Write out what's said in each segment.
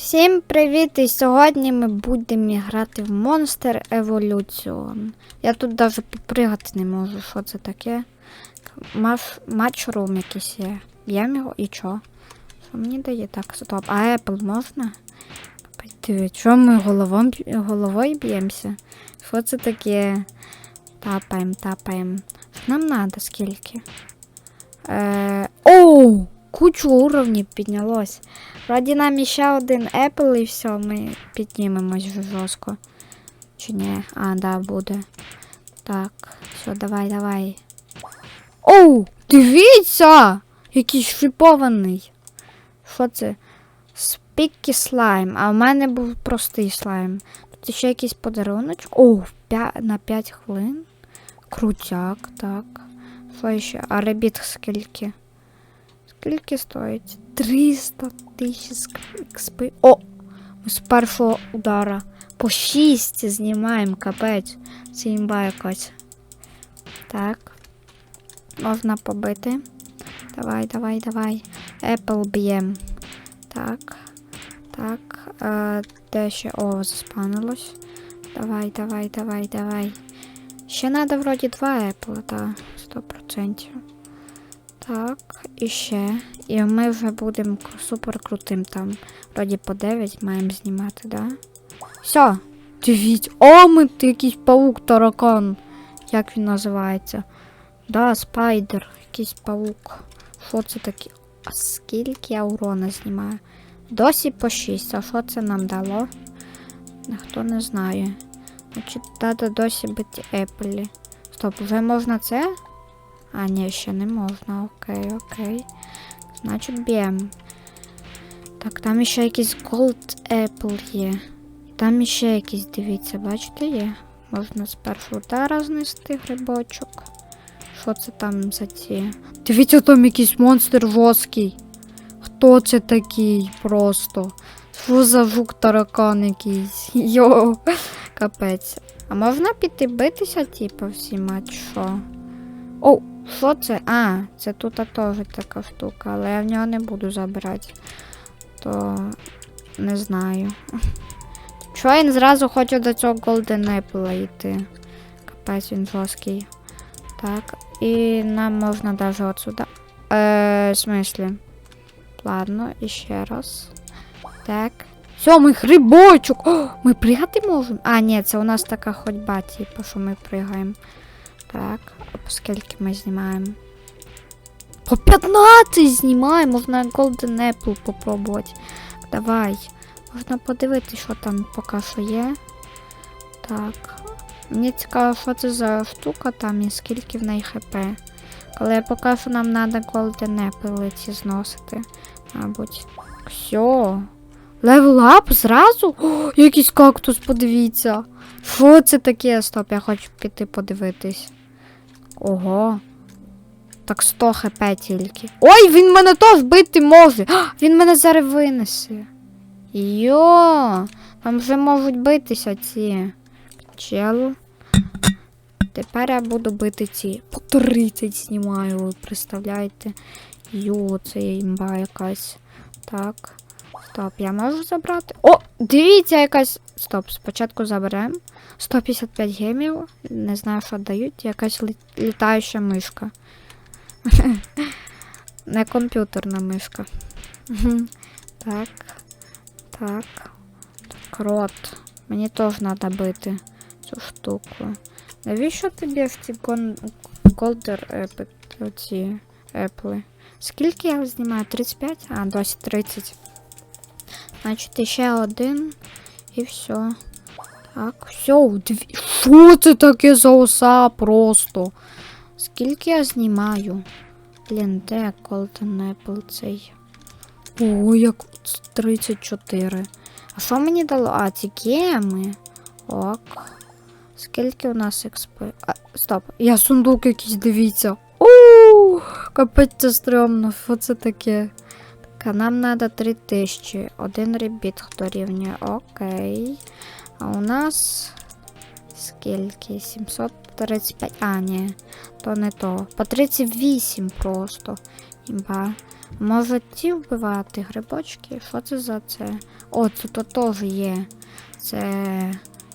Всім привіт! І сьогодні ми будемо грати в Monster Evolution. Я тут навіть попригати не можу, що це таке. Матчрум якийсь є. Б'ємо його і чо? Що мені дає? Так, стоп. А Apple можна? Диви, чого ми головом... головою б'ємося? Що це таке? Тапаємо, тапаємо. Нам треба скільки? Е... Оу! Кучу уровнів піднялось. Раді нам ще один Apple і все, ми піднімемось жорстко. Чи ні? А, да, буде. Так, все, давай, давай. Оу! Дивіться! Який шипований. Що це? Спікі слайм. А в мене був простий слайм. Тут ще якийсь подаруночок. Оу, на 5 хвилин. Крутяк, так. Що ще? А ребіт скільки? Скільки стоїть? 300 тисяч експи. О! Ми з першого удара. По 6 знімаємо, капець. Це імба якась. Так. Можна побити. Давай, давай, давай. Apple б'єм. Так. Так. Е, де ще? О, заспанилось. Давай, давай, давай, давай. Ще треба вроді два Apple, так, 100%. Так, і ще. І ми вже будемо супер крутим там. Вроді по 9 маємо знімати, да? Все. Дивіться. О, ми якийсь паук таракан. Як він називається? Да, спайдер, якийсь паук. Що це таке? А скільки я урона знімаю? Досі по 6. А що це нам дало? Ніхто не знає. Значить, треба досі бити еплі. Стоп, вже можна це? А, ні, ще не можна. Окей, окей. Значить, б'ємо. Так, там ще якийсь Gold Apple є. Там ще якийсь, дивіться, бачите, є. Можна з першого удара знести грибочок. Що це там за ці? Дивіться, там якийсь монстр воский. Хто це такий просто? Що за жук таракан якийсь? Йо, капець. А можна піти битися, типу, всіма, чи що? О, що це? А, це тут теж така штука, але я в нього не буду забирати. То не знаю. Чого він зразу хоче до цього Golden Apple йти? Капець він жорсткий. Так, і нам можна навіть отсюда. Е, в смислі? Ладно, і ще раз. Так. Сьомий грибочок! О, ми пригати можемо? А, ні, це у нас така ходьба, типу, що ми пригаємо. Так, а по скільки ми знімаємо? По 15 знімаємо, можна Golden Apple попробувати. Давай. Можна подивитися, що там поки що є. Так. Мені цікаво, що це за штука там і скільки в неї хп. Але поки що нам треба Golden Apple ці зносити. Мабуть. Все. Левел ап зразу? О, якийсь кактус, подивіться. Що це таке? Стоп, я хочу піти подивитись. Ого. Так 100 хп тільки. Ой, він мене теж бити може. А, Він мене зараз винесе. Йо, там вже можуть битися ці. Чел. Тепер я буду бити ці. По 30 знімаю, ви представляєте? Йо, це імба якась. Так. Стоп, я можу забрати. О, дивіться, якась. Стоп, спочатку заберемо. 155 гемів. Не знаю, що дають. Якась лі... літаюча мишка. Не комп'ютерна мишка. Так. Так. Крот. Мені теж треба бити цю штуку. Навіщо тобі в ці гон... голдер епли? Скільки я знімаю? 35? А, досі 30. Значить, ще один. І все. Так, все, дві. Що це таке за оса просто? Скільки я знімаю? Блін, де Golden Apple цей? О, як 34. А що мені дало? А, ці геми. Ок. Скільки у нас експи? А, стоп, я сундук якийсь, дивіться. О, капець це стрьомно, що це таке? Так, нам треба 3000. Один ребіт, хто рівня. Окей. А у нас скільки? 735. А, ні, то не то. По 38 просто. Імба. Може ті вбивати грибочки? Що це за це? О, це то теж є. Це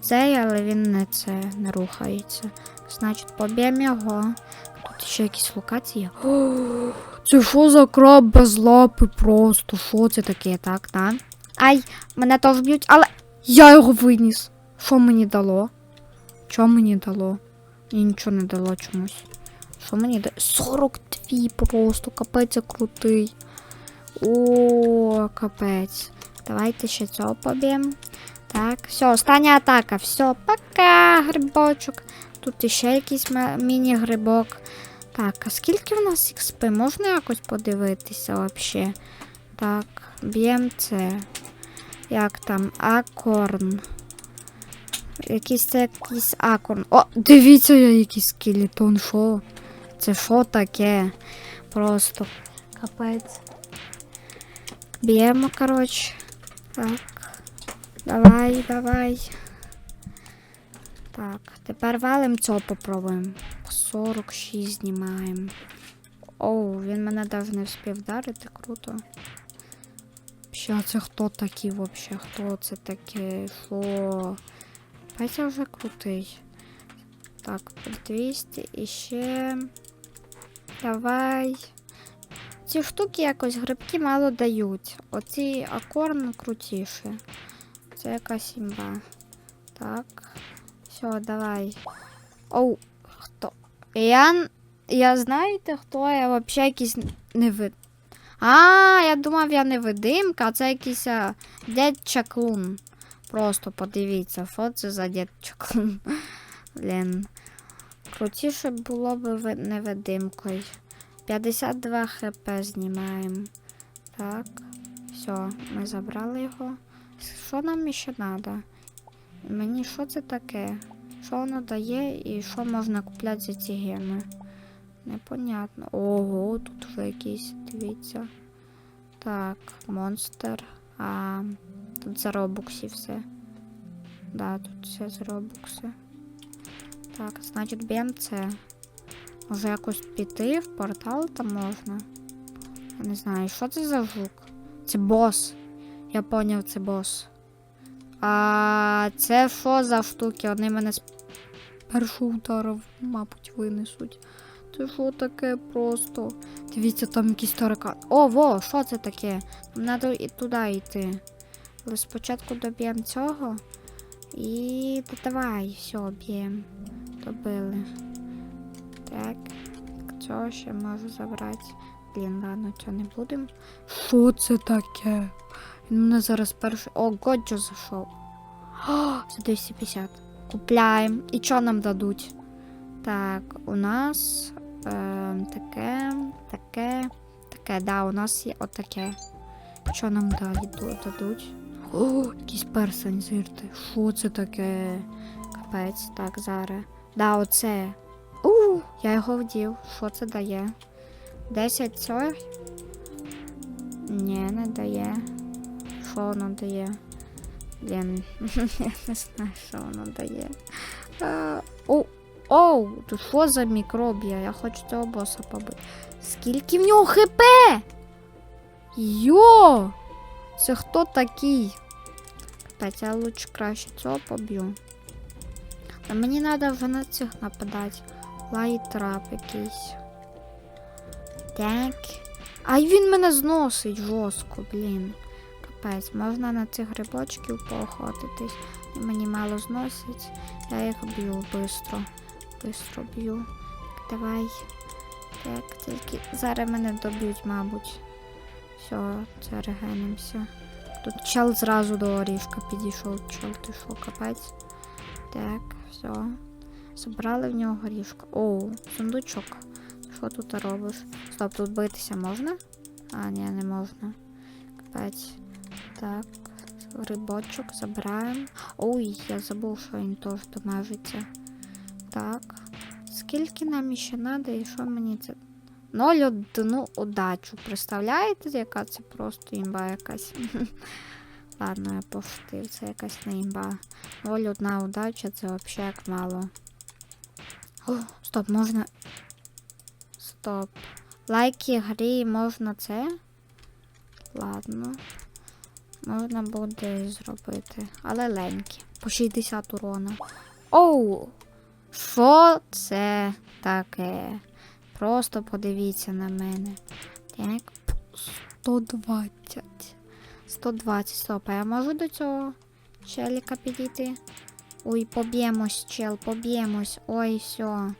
цей, але він не це не рухається. Значить, поб'ємо його. Тут ще якісь локації. О, це що за краб без лапи просто? Що це таке, так, да? Ай, мене теж б'ють, але я його виніс. Що мені дало? Що мені дало? Мені нічого не дало чомусь. Що мені дало? 42 просто, капець крутий. О, капець. Давайте ще цього поб'ємо. Так, все, остання атака. Все, пока, грибочок. Тут іще якийсь міні-грибок. Так, а скільки в нас XP? Можна якось подивитися взагалі? Так, б'єм це. Як там? Акорн. Якийсь це якийсь акорн. О, дивіться, я якийсь скелетон. Що? Це що таке? Просто капець. Б'ємо, коротше. Так. Давай, давай. Так, тепер валим цього попробуємо. 46 знімаємо. Оу, він мене навіть не встиг вдарити, круто. Ще це хто такий вообще? Хто це таке? Що? Петя вже крутий. Так, 200 і ще. Давай. Ці штуки якось грибки мало дають. Оці акорн крутіші. Це якась імба. Так. Все, давай. Оу? Я. Я знаєте, хто я взагалі якийсь невид. А, я думав, я невидимка, а це якийсь а, дід чаклун. Просто подивіться, що за дід чаклун. Блін. Крутіше було б ви- невидимкою. 52 хп знімаємо. Так. Все, ми забрали його. Що нам ще треба? Мені що це таке? Що воно дає і що можна купляти за ці геми? Непонятно. Ого, тут вже якісь, дивіться. Так, монстр. А тут за робуксі все. Да, тут все за робукси. Так, значить б'єм це. Може якось піти в портал там можна. Я не знаю, що це за жук? Це бос. Я поняв, це бос. А це що за штуки? Вони мене першого удару, мабуть, винесуть. Це що таке просто? Дивіться, там якийсь таракан. О, во, що це таке? Нам треба і туди йти. Але спочатку доб'ємо цього. І та давай, все, б'ємо. Добили. Так. Цього ще можу забрати. Блін, ладно, цього не будемо. Що це таке? Він мене зараз перший. О, Годжо зайшов. О, за 250. Купляємо. І що нам дадуть? Так, у нас е, таке, таке, таке, да, у нас є отаке. Що нам дадуть? О, якийсь персень зирти. Що це таке? Капець, так, зараз. Да, оце. У, я його вдів. Що це дає? 10 цього? Ні, не дає. Що воно дає? Блін, я не знаю, що воно дає. А, о, оу, тут що за мікробія? Я хочу цього боса побити. Скільки в нього хп? Йо! Це хто такий? Капець, я лучше краще цього поб'ю. А мені треба вже на цих нападати. Лайтрап якийсь. Так. Ай він мене зносить жорстко, блін. Капець, можна на цих грибочків поохотитись. Мені мало зносить. Я їх б'ю бистро. Бистро б'ю. Давай. Так, тільки зараз мене доб'ють, мабуть. Все, це регенимося. Тут чел зразу до орішка підійшов. Чел, ти що, капець. Так, все. Забрали в нього горішка. Оу, сундучок. Що тут робиш? Стоп, тут битися можна? А, ні, не можна. Капець. Так, рибочок забираємо. Ой, я забув, що він теж домажиться. Так. Скільки нам ще треба і що мені це. Ноль одну удачу. Представляєте, яка це просто імба якась? Ладно, я пошутив, це якась не імба. Ноль одна удача, це взагалі як мало. О, стоп, можна. Стоп. лайки грі можна це. Ладно. Можна буде зробити. Але ленькі. По 60 урона. Оу! Що це таке? Просто подивіться на мене. Так. 120. 120. Стоп, я можу до цього челіка підійти? Ой, поб'ємось, чел, поб'ємось. Ой, все.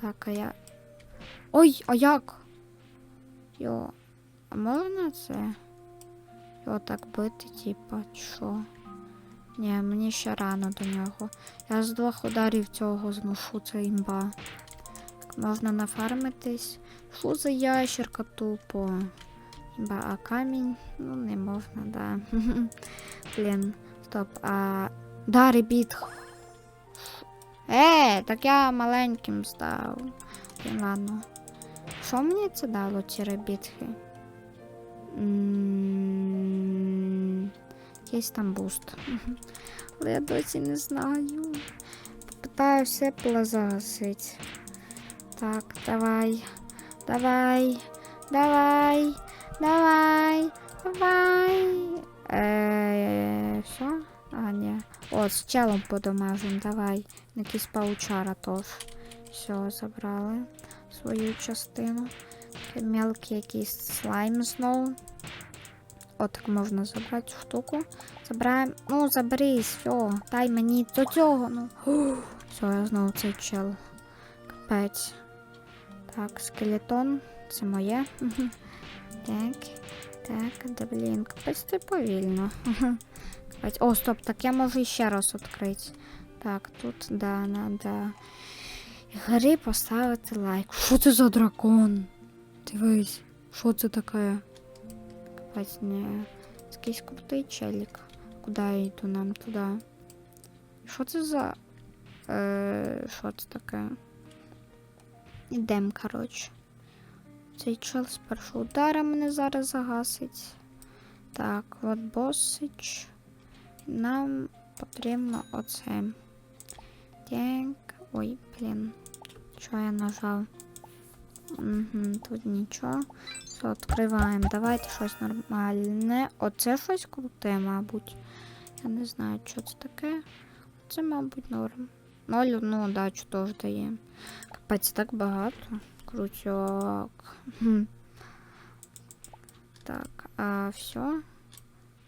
Так, а я. Ой, а як? Йо, а можна це? Його так бити, типа, що? Ні, мені ще рано до нього. Я з двох ударів цього змушу, це імба. Так, можна нафармитись. Що за ящерка тупо? Імба, а камінь? Ну, не можна, да. Блін, стоп, а. Да, ребіт. Е, так я маленьким став. Блін, ладно. Що мені це дало, ці ребітки? М, Якийсь там буст. Але я досі не знаю. Попитаю все загасити. Так, давай. Давай. Давай. Давай. Давай. Е, що? А, ні. О, з челом подомажем, давай. Якийсь паучара теж. Все, забрали свою частину. Мелкий якийсь слайм знову. От так можна забрати цю штуку. Забираємо. Ну, заберись, все, дай мені до цього. Ну. Все, я знову цей чел. Капець. Так, скелетон. Це моє. Так. Так, да блін, капець ти повільно. Капець. О, стоп, так я можу ще раз відкрити. Так, тут, да, надо. Грі поставити лайк. Що це за дракон? Дивись, що це таке? Ні. Це якийсь крутий челік. Куди я йду нам туди? Що це за. Е, це таке? Ідем, коротше. Цей чел з першого удара мене зараз загасить. Так, от босич. Нам потрібно оце. Так. Ой, блін. Що я нажав? Угу, тут нічого. Все, відкриваємо. Давайте щось нормальне. Оце щось круте, мабуть. Я не знаю, що це таке. Це, мабуть, норм. Ноль одну удачу теж дає. Капець так багато. Крутяк. Хм. Так, а все.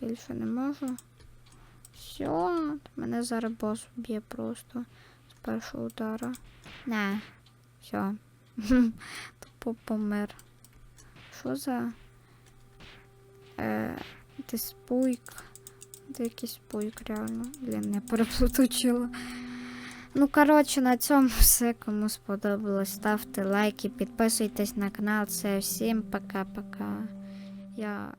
Більше не можу. Все. Мене зараз бос б'є просто з першого удара. Не. Все. Тупо помер. Що за. Е. Ти якийсь пуйк, реально. Блін, я переплутучила. Ну, коротше, на цьому все. Кому сподобалось, ставте лайки, підписуйтесь на канал. Це всім пока-пока. Я